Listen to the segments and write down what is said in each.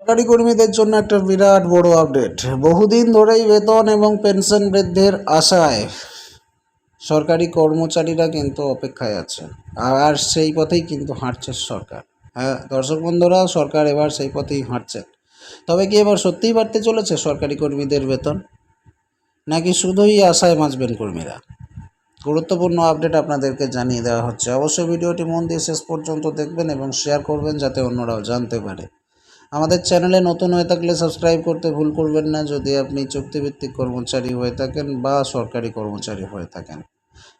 সরকারি কর্মীদের জন্য একটা বিরাট বড় আপডেট বহুদিন ধরেই বেতন এবং পেনশন বৃদ্ধির আশায় সরকারি কর্মচারীরা কিন্তু অপেক্ষায় আছে। আর সেই পথেই কিন্তু হাঁটছে সরকার। হ্যাঁ দর্শক বন্ধুরা, সরকার এবার সেই পথেই হাঁটছে। তবে কি এবার সত্যিই বাড়তে চলেছে সরকারি কর্মীদের বেতন? নাকি শুধুই আশায় বাঁচবেন কর্মীরা? গুরুত্বপূর্ণ আপডেট আপনাদেরকে জানিয়ে দেওয়া হচ্ছে। অবশ্যই ভিডিওটি মন দিয়ে শেষ পর্যন্ত দেখবেন এবং শেয়ার করবেন যাতে অন্যরাও জানতে পারে। আমাদের চ্যানেলে নতুন হয়ে থাকলে সাবস্ক্রাইব করতে ভুল করবেন না। যদি আপনি চুক্তিভিত্তিক কর্মচারী হয়ে থাকেন বা সরকারি কর্মচারী হয়ে থাকেন।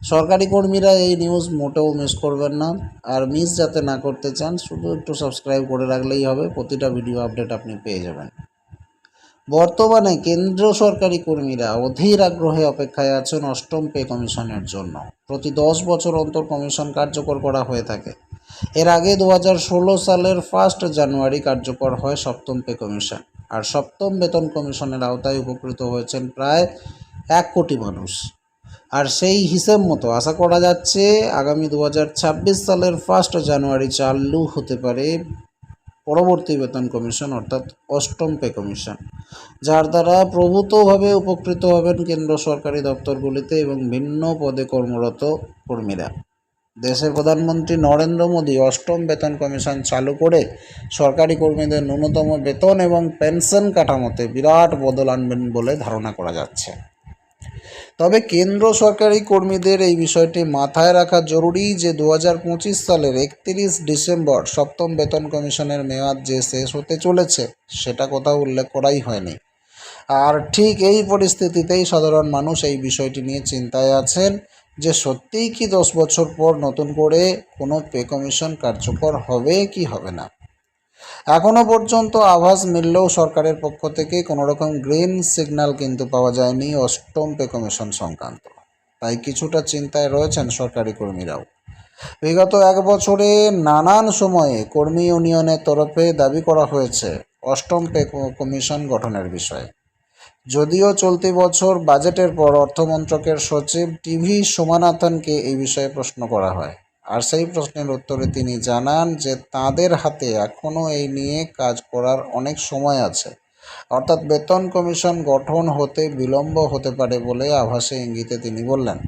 সরকারি কর্মীরা এই নিউজ মোটেও মিস করবেন না। আর মিস যাতে না করতে চান, শুধু একটু সাবস্ক্রাইব করে রাখলেই হবে। প্রতিটা ভিডিও আপডেট আপনি পেয়ে যাবেন। বর্তমানে কেন্দ্র সরকারি কর্মীরা অধীর আগ্রহে অপেক্ষায় আছেন অষ্টম পে কমিশনের জন্য। প্রতি দশ বছর অন্তর কমিশন কার্যকর করা হয়ে থাকে। এর আগে দু হাজার ষোলো সালের ফার্স্ট জানুয়ারি কার্যকর হয় সপ্তম পে কমিশন। আর সপ্তম বেতন কমিশনের আওতায় উপকৃত হয়েছেন প্রায় এক কোটি মানুষ। আর সেই হিসেব মতো আশা করা যাচ্ছে আগামী দু হাজার ছাব্বিশ সালের ফার্স্ট জানুয়ারি চালু হতে পারে পরবর্তী বেতন কমিশন, অর্থাৎ অষ্টম পে কমিশন। যার দ্বারা প্রভূতভাবে উপকৃত হবেন কেন্দ্র সরকারি দপ্তরগুলিতে এবং ভিন্ন পদে কর্মরত কর্মীরা। দেশের প্রধানমন্ত্রী নরেন্দ্র মোদী অষ্টম বেতন কমিশন চালু করে সরকারি কর্মীদের ন্যূনতম বেতন এবং পেনশন কাঠামোতে বিরাট বদল আনবেন বলে ধারণা করা যাচ্ছে। তবে কেন্দ্র সরকারি কর্মীদের এই বিষয়টি মাথায় রাখা জরুরি যে দু হাজার পঁচিশ সালের একত্রিশ ডিসেম্বর সপ্তম বেতন কমিশনের মেয়াদ যে শেষ হতে চলেছে, সেটা কোথাও উল্লেখ করাই হয়নি। আর ঠিক এই পরিস্থিতিতেই সাধারণ মানুষ এই বিষয়টি নিয়ে চিন্তায় আছেন। যে সত্যিই কি দশ বছর পর নতুন করে কোনো পে কমিশন কার্যকর হবে কি হবে না? এখনও পর্যন্ত আভাস মিললেও সরকারের পক্ষ থেকে কোনো রকম গ্রিন সিগন্যাল কিন্তু পাওয়া যায়নি অষ্টম পে কমিশন সংক্রান্ত। তাই কিছুটা চিন্তায় রয়েছেন সরকারি কর্মীরাও। বিগত এক বছরে নানান সময়ে কর্মী ইউনিয়নের তরফে দাবি করা হয়েছে অষ্টম পে কমিশন গঠনের বিষয়ে। যদিও চলতি বছর বাজেটের পর অর্থমন্ত্রকের সচিব টিভি সোমানাথনকে এই বিষয়ে প্রশ্ন করা হয়। আর সেই প্রশ্নের উত্তরে তিনি জানান যে, তাদের হাতে এখনও এই নিয়ে কাজ করার অনেক সময় আছে। অর্থাৎ বেতন কমিশন গঠন হতে বিলম্ব হতে পারে বলে আভাসে ইঙ্গিতে তিনি বললেন।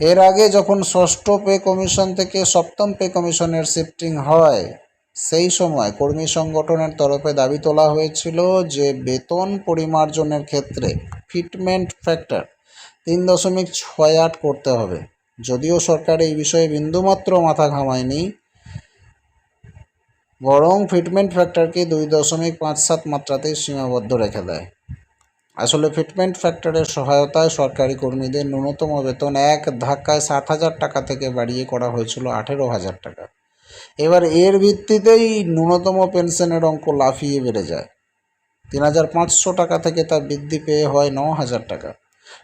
এর আগে যখন ষষ্ঠ পে কমিশন থেকে সপ্তম পে কমিশনের শিফটিং হয় সেই সময় কর্মী সংগঠনের তরফে দাবি তোলা হয়েছিল যে বেতন পরিমার্জনের ক্ষেত্রে ফিটমেন্ট ফ্যাক্টর তিন দশমিক ছয় আট করতে হবে। যদিও সরকার এই বিষয়ে বিন্দুমাত্র মাথা ঘামায়নি, বরং ফিটমেন্ট ফ্যাক্টরকে দুই দশমিক পাঁচ সাত মাত্রাতেই সীমাবদ্ধ রেখে দেয়। আসলে ফিটমেন্ট ফ্যাক্টরের সহায়তায় সরকারি কর্মীদের ন্যূনতম বেতন এক ধাক্কায় ষাট হাজার টাকা থেকে বাড়িয়ে করা হয়েছিল আঠেরো হাজার টাকা। এবার এর ভিত্তিতেই ন্যূনতম পেনশনের অঙ্ক লাফিয়ে বেড়ে যায়। তিন হাজার পাঁচশো টাকা থেকে তা বৃদ্ধি পেয়ে হয় ন হাজার টাকা।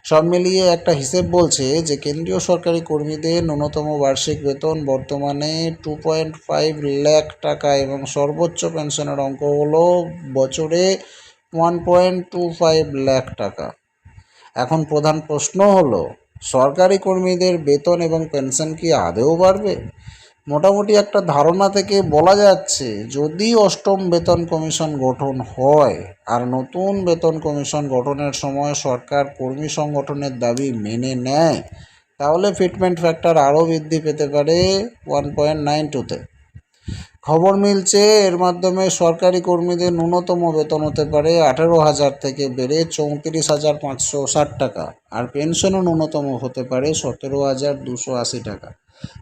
সব মিলিয়ে একটা হিসেব বলছে যে, কেন্দ্রীয় সরকারি কর্মীদের ন্যূনতম বার্ষিক বেতন বর্তমানে টু পয়েন্ট ফাইভ ল্যাখ টাকা এবং সর্বোচ্চ পেনশনের অঙ্ক হলো বছরে one point two five lakh টাকা। এখন প্রধান প্রশ্ন হলো, সরকারি কর্মীদের বেতন এবং পেনশন কি আদেও বাড়বে? মোটামুটি একটা ধারণা থেকে বলা যাচ্ছে, যদি অষ্টম বেতন কমিশন গঠন হয় আর নতুন বেতন কমিশন গঠনের সময় সরকার কর্মী সংগঠনের দাবি মেনে নেয়, তাহলে ফিটমেন্ট ফ্যাক্টর আরও বৃদ্ধি পেতে পারে ওয়ান পয়েন্ট নাইন টুতে। খবর মিলছে, এর মাধ্যমে সরকারি কর্মীদের ন্যূনতম বেতন হতে পারে আঠেরো হাজার থেকে বেড়ে চৌত্রিশ হাজার পাঁচশো ষাট টাকা, আর পেনশনও ন্যূনতম হতে পারে সতেরো হাজার দুশো আশি টাকা।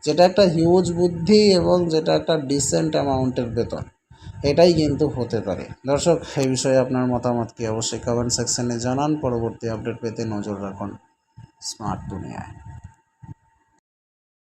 যেটা একটা হিউজ বুদ্ধি এবং যেটা একটা ডিসেন্ট অ্যামাউন্টের বেতন। এটাই কিন্তু হতে পারে। দর্শক, এই বিষয়ে আপনার মতামত কি? অবশ্যই কমেন্ট সেকশনে জানান। পরবর্তী আপডেট পেতে নজর রাখুন স্মার্ট দুনিয়ায়